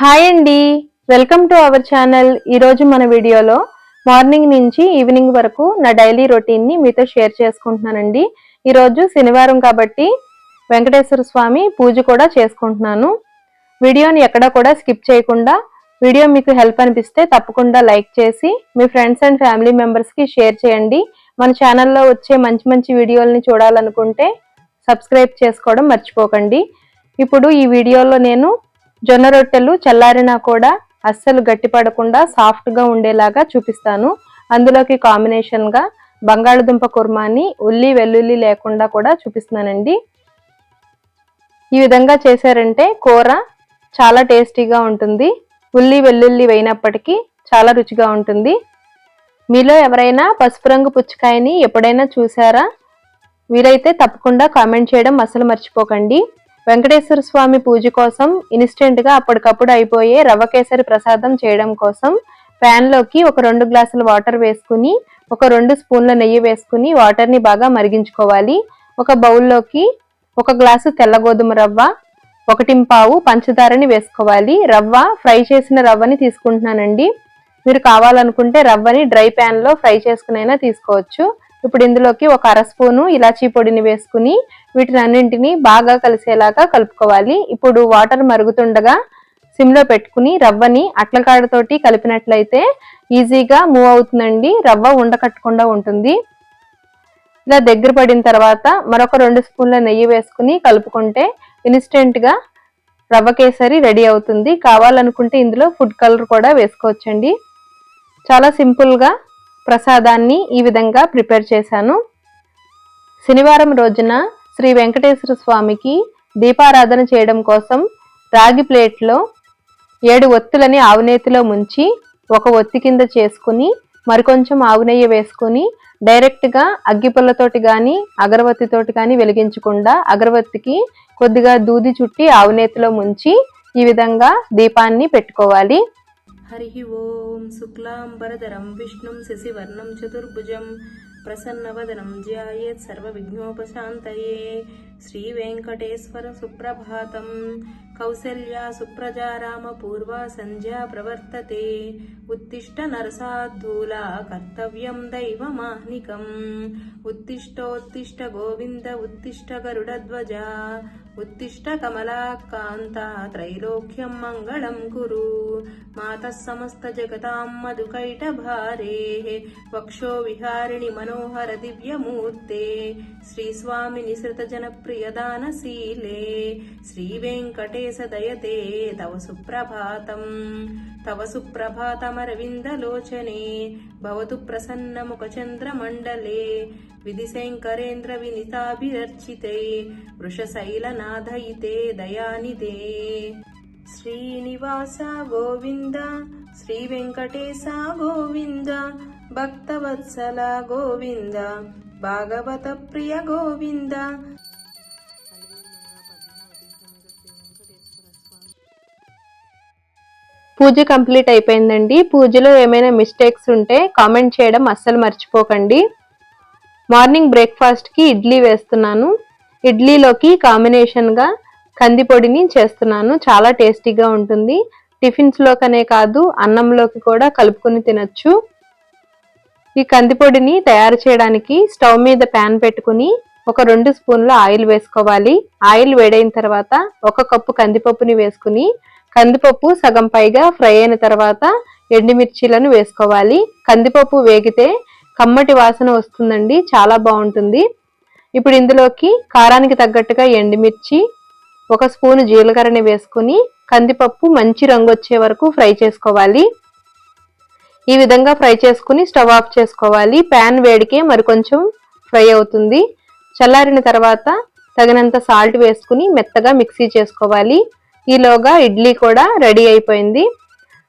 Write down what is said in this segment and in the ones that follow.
Hi అండి. Welcome to our channel ఈరోజు మన వీడియోలో మార్నింగ్ నుంచి ఈవినింగ్ వరకు నా డైలీ రొటీన్ని మీతో షేర్ చేసుకుంటున్నానండి. ఈరోజు శనివారం కాబట్టి వెంకటేశ్వర స్వామి పూజ కూడా చేసుకుంటున్నాను. వీడియోని ఎక్కడ కూడా స్కిప్ చేయకుండా వీడియో మీకు హెల్ప్ అనిపిస్తే తప్పకుండా లైక్ చేసి మీ ఫ్రెండ్స్ అండ్ ఫ్యామిలీ మెంబర్స్కి షేర్ చేయండి. మన ఛానల్లో వచ్చే మంచి మంచి వీడియోలని చూడాలనుకుంటే సబ్స్క్రైబ్ చేసుకోవడం మర్చిపోకండి. ఇప్పుడు ఈ వీడియోలో నేను జొన్న రొట్టెలు చల్లారినా కూడా అస్సలు గట్టిపడకుండా సాఫ్ట్గా ఉండేలాగా చూపిస్తాను. అందులోకి కాంబినేషన్గా బంగాళదుంప కుర్మాని ఉల్లి వెల్లుల్లి లేకుండా కూడా చూపిస్తున్నానండి. ఈ విధంగా చేశారంటే కూర చాలా టేస్టీగా ఉంటుంది. ఉల్లి వెల్లుల్లి వేయినప్పటికీ చాలా రుచిగా ఉంటుంది. మీలో ఎవరైనా పసుపు రంగు పుచ్చకాయని ఎప్పుడైనా చూసారా? వీరైతే తప్పకుండా కామెంట్ చేయడం అసలు మర్చిపోకండి. వెంకటేశ్వర స్వామి పూజ కోసం ఇన్స్టెంట్గా అప్పటికప్పుడు అయిపోయే రవ్వ కేసరి ప్రసాదం చేయడం కోసం ప్యాన్లోకి ఒక రెండు గ్లాసుల వాటర్ వేసుకుని ఒక రెండు స్పూన్ల నెయ్యి వేసుకుని వాటర్ని బాగా మరిగించుకోవాలి. ఒక బౌల్లోకి ఒక గ్లాసు తెల్ల గోధుమ రవ్వ ఒకటి పావు పంచదారని వేసుకోవాలి. రవ్వ ఫ్రై చేసిన రవ్వని తీసుకుంటున్నానండి. మీరు కావాలనుకుంటే రవ్వని డ్రై ప్యాన్లో ఫ్రై చేసుకునైనా తీసుకోవచ్చు. ఇప్పుడు ఇందులోకి ఒక అర స్పూను ఇలాచీ పొడిని వేసుకుని వీటిని అన్నింటినీ బాగా కలిసేలాగా కలుపుకోవాలి. ఇప్పుడు వాటర్ మరుగుతుండగా సిమ్లో పెట్టుకుని రవ్వని అట్లకాడతోటి కలిపినట్లయితే ఈజీగా మూవ్ అవుతుందండి. రవ్వ ఉండకట్టకుండా ఉంటుంది. ఇలా దగ్గర పడిన తర్వాత మరొక రెండు స్పూన్ల నెయ్యి వేసుకుని కలుపుకుంటే ఇన్స్టెంట్గా రవ్వ కేసరి రెడీ అవుతుంది. కావాలనుకుంటే ఇందులో ఫుడ్ కలర్ కూడా వేసుకోవచ్చండి. చాలా సింపుల్గా ప్రసాదాన్ని ఈ విధంగా ప్రిపేర్ చేశాను. శనివారం రోజున శ్రీ వెంకటేశ్వర స్వామికి దీపారాధన చేయడం కోసం రాగి ప్లేట్లో ఏడు ఒత్తులని ఆవునేతిలో ముంచి ఒక ఒత్తి కింద చేసుకుని మరికొంచెం ఆవునెయ్యి వేసుకుని డైరెక్ట్గా అగ్గిపుల్లతోటి కానీ అగరవత్తితోటి కానీ వెలిగించకుండా అగరవత్తికి కొద్దిగా దూది చుట్టి ఆవునేతిలో ముంచి ఈ విధంగా దీపాన్ని పెట్టుకోవాలి. హరి ఓం శుక్లాంబరధరం విష్ణుం శశివర్ణం చతుర్భుజం ప్రసన్నవదనం ధ్యాయేత్ సర్వవిఘ్నోపశాంతయే శ్రీ వెంకటేశ్వర సుప్రభాతం కౌసల్యా సుప్రజారామ పూర్వా సంధ్యా ప్రవర్తతే ఉత్తిష్ట నరసాద్ధూలా కర్తవ్యం దైవమాహ్నికం ఉత్తిష్టోత్తిష్ట గోవింద ఉత్తిష్ట గరుడధ్వజ ఉత్తిష్ట కమలాకాంత త్రైలోక్యం మంగళం కురు. మాత సమస్త జగతాం మధుకైట భారే. వక్షో విహారిణి మనోహర దివ్యమూర్తే. శ్రీ స్వామి నిసృత జనప్రియ దానశీలే శ్రీ వెంకటేశ దయతే తవ సుప్రభాతం. తవ సుప్రభాతమరవిందలోచనే భవతు ప్రసన్నముఖచంద్రమండలే విధిశంకరేంద్ర వినితాభిరర్చితే వృషశైలనాథయితే దయానిదే. శ్రీనివాస గోవింద శ్రీ వెంకటేశ గోవింద భక్తవత్సల గోవింద భాగవత ప్రియ గోవింద పూజ కంప్లీట్ అయిపోయిందండి. పూజలో ఏమైనా మిస్టేక్స్ ఉంటే కామెంట్ చేయడం అస్సలు మర్చిపోకండి. మార్నింగ్ బ్రేక్ఫాస్ట్కి ఇడ్లీ వేస్తున్నాను. ఇడ్లీలోకి కాంబినేషన్గా కందిపొడిని చేస్తున్నాను. చాలా టేస్టీగా ఉంటుంది. టిఫిన్స్లోకనే కాదు అన్నంలోకి కూడా కలుపుకొని తినచ్చు. ఈ కందిపొడిని తయారు చేయడానికి స్టవ్ మీద ప్యాన్ పెట్టుకుని ఒక రెండు స్పూన్ల ఆయిల్ వేసుకోవాలి. ఆయిల్ వేడైన తర్వాత ఒక కప్పు కందిపప్పుని వేసుకుని కందిపప్పు సగం పైగా ఫ్రై అయిన తర్వాత ఎండుమిర్చీలను వేసుకోవాలి. కందిపప్పు వేగితే కమ్మటి వాసన వస్తుందండి చాలా బాగుంటుంది. ఇప్పుడు ఇందులోకి కారానికి తగ్గట్టుగా ఎండుమిర్చి ఒక స్పూను జీలకర్రని వేసుకుని కందిపప్పు మంచి రంగు వచ్చే వరకు ఫ్రై చేసుకోవాలి. ఈ విధంగా ఫ్రై చేసుకుని స్టవ్ ఆఫ్ చేసుకోవాలి. ప్యాన్ వేడికే మరి కొంచెం ఫ్రై అవుతుంది. చల్లారిన తర్వాత తగినంత సాల్ట్ వేసుకుని మెత్తగా మిక్సీ చేసుకోవాలి. ఈలోగా ఇడ్లీ కూడా రెడీ అయిపోయింది.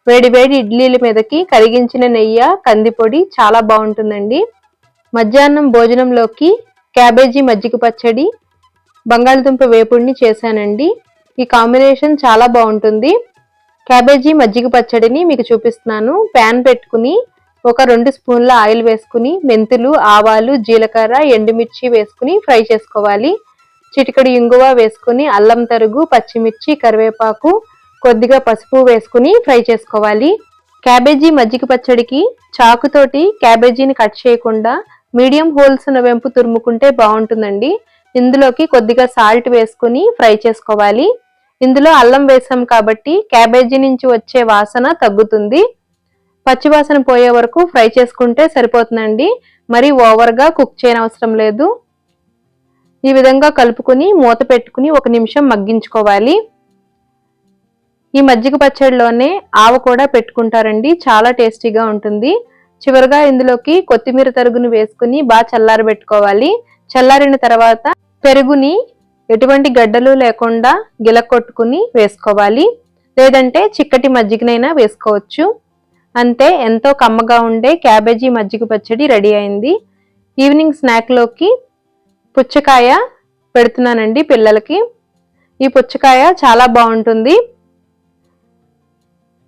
వేడి వేడి ఇడ్లీల మీదకి కరిగించిన నెయ్యి కందిపొడి చాలా బాగుంటుందండి. మధ్యాహ్నం భోజనంలోకి క్యాబేజీ మజ్జిగ పచ్చడి బంగాళదుంప వేపుడిని చేశానండి. ఈ కాంబినేషన్ చాలా బాగుంటుంది. క్యాబేజీ మజ్జిగ పచ్చడిని మీకు చూపిస్తున్నాను. ప్యాన్ పెట్టుకుని ఒక రెండు స్పూన్ల ఆయిల్ వేసుకుని మెంతులు ఆవాలు జీలకర్ర ఎండుమిర్చి వేసుకుని ఫ్రై చేసుకోవాలి. చిటికడి ఇంగువ వేసుకుని అల్లం తరుగు పచ్చిమిర్చి కరివేపాకు కొద్దిగా పసుపు వేసుకుని ఫ్రై చేసుకోవాలి. క్యాబేజీ మజ్జిగ పచ్చడికి చాకుతోటి క్యాబేజీని కట్ చేయకుండా మీడియం హోల్స్ వెంపు తురుముకుంటే బాగుంటుందండి. ఇందులోకి కొద్దిగా సాల్ట్ వేసుకుని ఫ్రై చేసుకోవాలి. ఇందులో అల్లం వేసాం కాబట్టి క్యాబేజీ నుంచి వచ్చే వాసన తగ్గుతుంది. పచ్చివాసన పోయే వరకు ఫ్రై చేసుకుంటే సరిపోతుందండి. మరి ఓవర్గా కుక్ చేయనవసరం లేదు. ఈ విధంగా కలుపుకుని మూత పెట్టుకుని ఒక నిమిషం మగ్గించుకోవాలి. ఈ మజ్జిగ పచ్చడిలోనే ఆవ కూడా పెట్టుకుంటారండి. చాలా టేస్టీగా ఉంటుంది. చివరిగా ఇందులోకి కొత్తిమీర తరుగును వేసుకుని బాగా చల్లారబెట్టుకోవాలి. చల్లారిన తర్వాత పెరుగుని ఎటువంటి గడ్డలు లేకుండా గిలకొట్టుకుని వేసుకోవాలి. లేదంటే చిక్కటి మజ్జిగనైనా వేసుకోవచ్చు. అంతే ఎంతో కమ్మగా ఉండే క్యాబేజీ మజ్జిగ పచ్చడి రెడీ అయింది. ఈవినింగ్ స్నాక్లోకి పుచ్చకాయ పెడుతున్నానండి పిల్లలకి. ఈ పుచ్చకాయ చాలా బాగుంటుంది.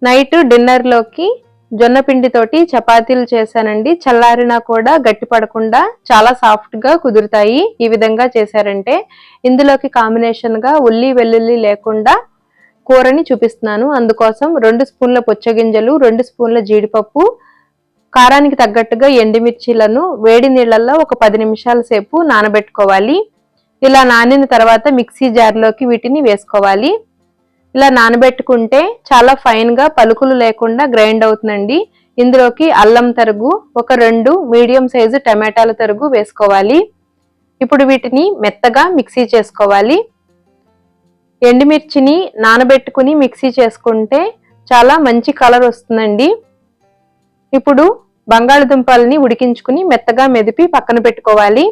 నైట్ డిన్నర్లోకి జొన్న పిండితోటి చపాతీలు చేశానండి. చల్లారినా కూడా గట్టి పడకుండా చాలా సాఫ్ట్గా కుదురుతాయి. ఈ విధంగా చేశారంటే ఇందులోకి కాంబినేషన్గా ఉల్లి వెల్లుల్లి లేకుండా కూరని చూపిస్తున్నాను. అందుకోసం రెండు స్పూన్ల పుచ్చగింజలు రెండు స్పూన్ల జీడిపప్పు కారానికి తగ్గట్టుగా ఎండుమిర్చీలను వేడి నీళ్ళల్లో ఒక పది నిమిషాల సేపు నానబెట్టుకోవాలి. ఇలా నానిన తర్వాత మిక్సీ జార్లోకి వీటిని వేసుకోవాలి. ఇలా నానబెట్టుకుంటే చాలా ఫైన్గా పలుకులు లేకుండా గ్రైండ్ అవుతుందండి. ఇందులోకి అల్లం తరుగు ఒక రెండు మీడియం సైజు టమాటాల తరుగు వేసుకోవాలి. ఇప్పుడు వీటిని మెత్తగా మిక్సీ చేసుకోవాలి. ఎండుమిర్చిని నానబెట్టుకుని మిక్సీ చేసుకుంటే చాలా మంచి కలర్ వస్తుందండి. ఇప్పుడు బంగాళదుంపల్ని ఉడికించుకుని మెత్తగా మెదిపి పక్కన పెట్టుకోవాలి.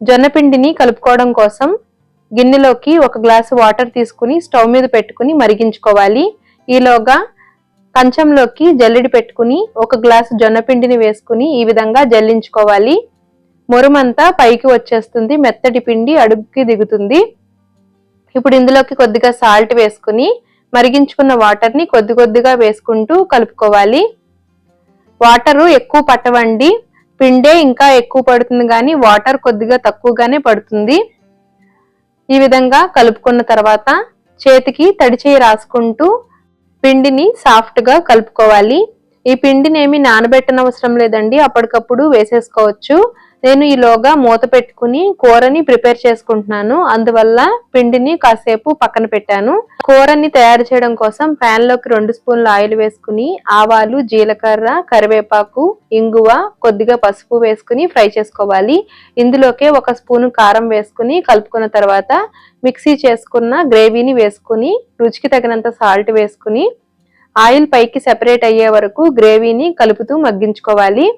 జొన్నపిండిని కలుపుకోవడం కోసం గిన్నెలోకి ఒక గ్లాసు వాటర్ తీసుకుని స్టవ్ మీద పెట్టుకుని మరిగించుకోవాలి. ఈలోగా కంచంలోకి జల్లెడి పెట్టుకుని ఒక గ్లాసు జొన్నపిండిని వేసుకుని ఈ విధంగా జల్లించుకోవాలి. మొరుమంతా పైకి వచ్చేస్తుంది మెత్తటి పిండి అడుగుకి దిగుతుంది. ఇప్పుడు ఇందులోకి కొద్దిగా సాల్ట్ వేసుకుని మరిగించుకున్న వాటర్ని కొద్ది కొద్దిగా వేసుకుంటూ కలుపుకోవాలి. వాటరు ఎక్కువ పట్టవండి. పిండే ఇంకా ఎక్కువ పడుతుంది కానీ వాటర్ కొద్దిగా తక్కువగానే పడుతుంది. ఈ విధంగా కలుపుకున్న తర్వాత చేతికి తడిచేయి రాసుకుంటూ పిండిని సాఫ్ట్గా కలుపుకోవాలి. ఈ పిండిని ఏమి నానబెట్టనవసరం లేదండి. అప్పటికప్పుడు వేసేసుకోవచ్చు. నేను ఈలోగా మూత పెట్టుకుని కూరని ప్రిపేర్ చేసుకుంటున్నాను. అందువల్ల పిండిని కాసేపు పక్కన పెట్టాను. కూరని తయారు చేయడం కోసం ప్యాన్లోకి రెండు స్పూన్ల ఆయిల్ వేసుకుని ఆవాలు జీలకర్ర కరివేపాకు ఇంగువ కొద్దిగా పసుపు వేసుకుని ఫ్రై చేసుకోవాలి. ఇందులోకే ఒక స్పూన్ కారం వేసుకుని కలుపుకున్న తర్వాత మిక్సీ చేసుకున్న గ్రేవీని వేసుకుని రుచికి తగినంత సాల్ట్ వేసుకుని ఆయిల్ పైకి సెపరేట్ అయ్యే వరకు గ్రేవీని కలుపుతూ మగ్గించుకోవాలి.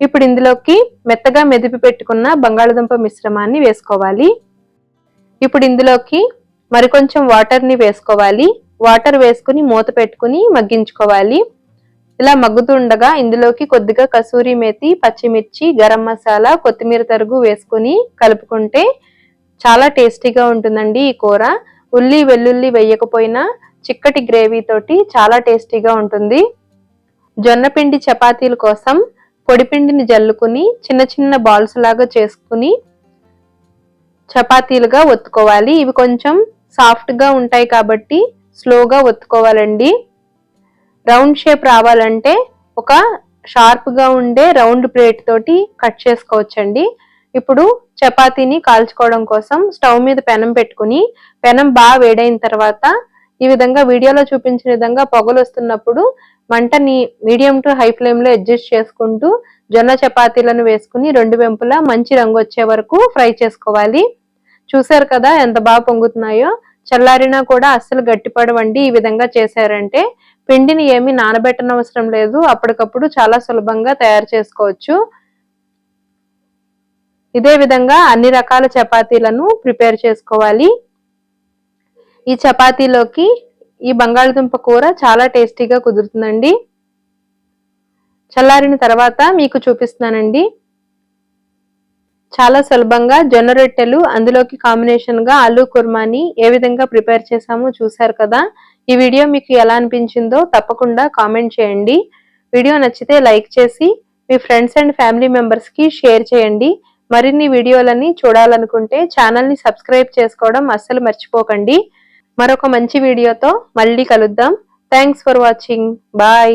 ఇప్పుడు ఇందులోకి మెత్తగా మెదిపి పెట్టుకున్న బంగాళదుంప మిశ్రమాన్ని వేసుకోవాలి. ఇప్పుడు ఇందులోకి మరికొంచెం వాటర్ని వేసుకోవాలి. వాటర్ వేసుకుని మూత పెట్టుకుని మగ్గించుకోవాలి. ఇలా మగ్గుతుండగా ఇందులోకి కొద్దిగా కసూరి మేతి పచ్చిమిర్చి గరం మసాలా కొత్తిమీర తరుగు వేసుకుని కలుపుకుంటే చాలా టేస్టీగా ఉంటుందండి ఈ కూర. ఉల్లి వెల్లుల్లి వేయకపోయినా చిక్కటి గ్రేవీ తోటి చాలా టేస్టీగా ఉంటుంది. జొన్నపిండి చపాతీల కోసం పొడిపిండిని జల్లుకుని చిన్న చిన్న బాల్స్ లాగా చేసుకుని చపాతీలుగా ఒత్తుకోవాలి. ఇవి కొంచెం సాఫ్ట్గా ఉంటాయి కాబట్టి స్లోగా ఒత్తుకోవాలండి. రౌండ్ షేప్ రావాలంటే ఒక షార్ప్గా ఉండే రౌండ్ ప్లేట్ తోటి కట్ చేసుకోవచ్చండి. ఇప్పుడు చపాతీని కాల్చుకోవడం కోసం స్టవ్ మీద పెనం పెట్టుకుని పెనం బాగా వేడైన తర్వాత ఈ విధంగా వీడియోలో చూపించిన విధంగా పొగలు వస్తున్నప్పుడు మంటని మీడియం టు హై ఫ్లేమ్లో అడ్జస్ట్ చేసుకుంటూ జొన్న చపాతీలను వేసుకుని రెండు వెంపులా మంచి రంగు వచ్చే వరకు ఫ్రై చేసుకోవాలి. చూసారు కదా ఎంత బాగా పొంగుతున్నాయో? చల్లారినా కూడా అస్సలు గట్టిపడవండి ఈ విధంగా చేశారంటే. పిండిని ఏమీ నానబెట్టనవసరం లేదు. అప్పటికప్పుడు చాలా సులభంగా తయారు చేసుకోవచ్చు. ఇదే విధంగా అన్ని రకాల చపాతీలను ప్రిపేర్ చేసుకోవాలి. ఈ చపాతీలోకి ఈ బంగాళదుంప కూర చాలా టేస్టీగా కుదురుతుందండి. చల్లారిన తర్వాత మీకు చూపిస్తున్నానండి. చాలా సులభంగా జొన్న రొట్టెలు అందులోకి కాంబినేషన్గా ఆలూ కుర్మాని ఏ విధంగా ప్రిపేర్ చేసామో చూశారు కదా? ఈ వీడియో మీకు ఎలా అనిపించిందో తప్పకుండా కామెంట్ చేయండి. వీడియో నచ్చితే లైక్ చేసి మీ ఫ్రెండ్స్ అండ్ ఫ్యామిలీ మెంబర్స్కి షేర్ చేయండి. మరిన్ని వీడియోలని చూడాలనుకుంటే ఛానల్ని సబ్స్క్రైబ్ చేసుకోవడం అస్సలు మర్చిపోకండి. మరొక మంచి వీడియోతో మళ్ళీ కలుద్దాం. Thanks for watching bye